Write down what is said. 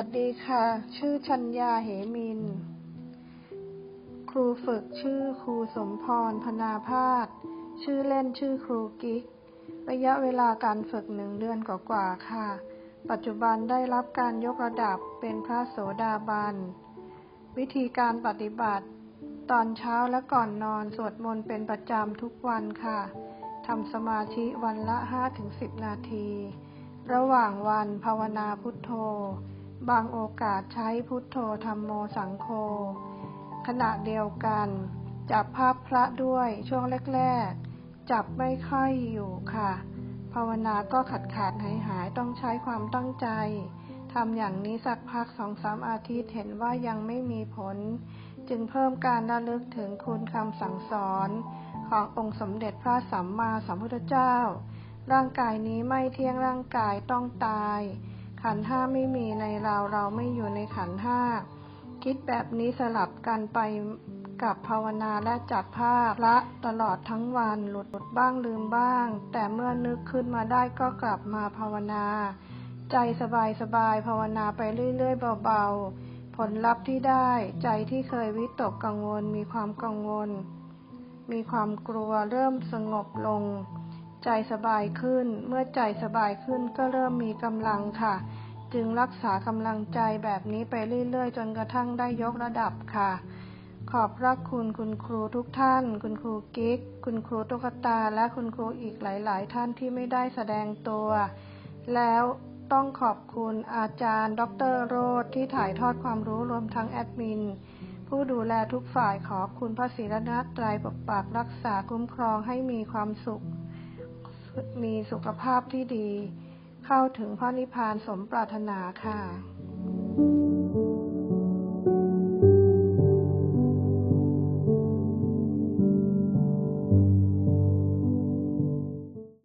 ัสดีค่ะ ชื่อชัญญาเหมิน ครูฝึกชื่อครูสมพรพนาพาสชื่อเล่นชื่อครูกิ๊ก ระยะเวลาการฝึกหนึ่งเดือนกว่าๆค่ะ ปัจจุบันได้รับการยกระดับเป็นพระโสดาบัน วิธีการปฏิบัติ ตอนเช้าและก่อนนอนสวดมนต์เป็นประจำทุกวันค่ะทำสมาธิวันละ 5-10 นาที ระหว่างวันภาวนาพุทโธ บางโอกาสใช้พุทโธธรรมโมสังโฆขณะเดียวกัน จับภาพพระด้วยช่วงแรกๆ จับไม่ค่อยอยู่ค่ะ ภาวนาก็ขาดขาดหายหายต้องใช้ความตั้งใจทำอย่างนี้สักพักสองสามอาทิตย์เห็นว่ายังไม่มีผล จึงเพิ่มการระลึกถึงคุณคำสั่งสอนขององค์สมเด็จพระสัมมาสัมพุทธเจ้า ร่างกายนี้ไม่เที่ยงร่างกายต้องตาย ขันห้าไม่มีในเราเราไม่อยู่ในขันห้า คิดแบบนี้สลับกันไปกับภาวนาและจับภาพละตลอดทั้งวันหลุดหลุดบ้างลืมบ้าง แต่เมื่อนึกขึ้นมาได้ก็กลับมาภาวนา ใจสบายสบายภาวนาไปเรื่อย ๆ เบา ๆ ผลลัพธ์ที่ได้ใจที่เคยวิตกกังวล มีความกังวล มีความกลัวเริ่มสงบลง ใจสบายขึ้น เมื่อใจสบายขึ้นก็เริ่มมีกำลังค่ะ จึงรักษากำลังใจแบบนี้ไปเรื่อยๆ จนกระทั่งได้ยกระดับค่ะ ขอบพระคุณคุณครูทุกท่าน คุณครูกิ๊ก คุณครูตุ๊กตา และคุณครูอีกหลายๆ ท่านที่ไม่ได้แสดงตัว แล้วต้องขอบคุณอาจารย์ ดรโรธที่ถ่ายทอดความรู้รวมทั้งแอดมิน ผู้ดูแลทุกฝ่ายขอบคุณพระศรีรัตนตรัยปกปักรักษาคุ้มครองให้มีความสุข มีสุขภาพที่ดี เข้าถึงพระนิพพานสมปรารถนาค่ะ